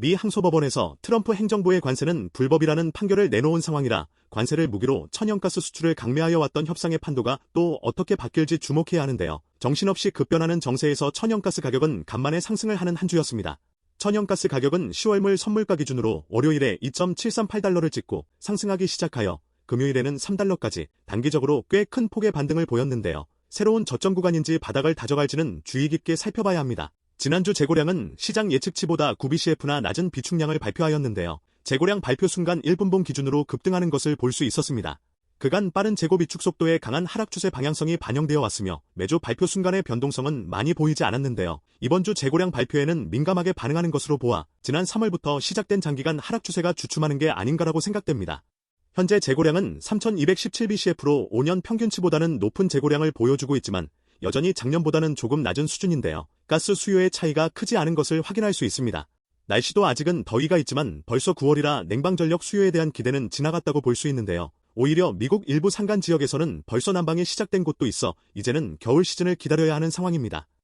미 항소법원에서 트럼프 행정부의 관세는 불법이라는 판결을 내놓은 상황이라 관세를 무기로 천연가스 수출을 강매하여 왔던 협상의 판도가 또 어떻게 바뀔지 주목해야 하는데요. 정신없이 급변하는 정세에서 천연가스 가격은 간만에 상승을 하는 한 주였습니다. 천연가스 가격은 10월물 선물가 기준으로 월요일에 2.738달러를 찍고 상승하기 시작하여 금요일에는 3달러까지 단기적으로 꽤 큰 폭의 반등을 보였는데요. 새로운 저점 구간인지 바닥을 다져갈지는 주의 깊게 살펴봐야 합니다. 지난주 재고량은 시장 예측치보다 9BCF나 낮은 비축량을 발표하였는데요. 재고량 발표 순간 1분봉 기준으로 급등하는 것을 볼 수 있었습니다. 그간 빠른 재고 비축 속도의 강한 하락 추세 방향성이 반영되어 왔으며 매주 발표 순간의 변동성은 많이 보이지 않았는데요. 이번 주 재고량 발표에는 민감하게 반응하는 것으로 보아 지난 3월부터 시작된 장기간 하락 추세가 주춤하는 게 아닌가라고 생각됩니다. 현재 재고량은 3217BCF로 5년 평균치보다는 높은 재고량을 보여주고 있지만 여전히 작년보다는 조금 낮은 수준인데요. 가스 수요의 차이가 크지 않은 것을 확인할 수 있습니다. 날씨도 아직은 더위가 있지만 벌써 9월이라 냉방전력 수요에 대한 기대는 지나갔다고 볼 수 있는데요. 오히려 미국 일부 산간 지역에서는 벌써 난방이 시작된 곳도 있어 이제는 겨울 시즌을 기다려야 하는 상황입니다.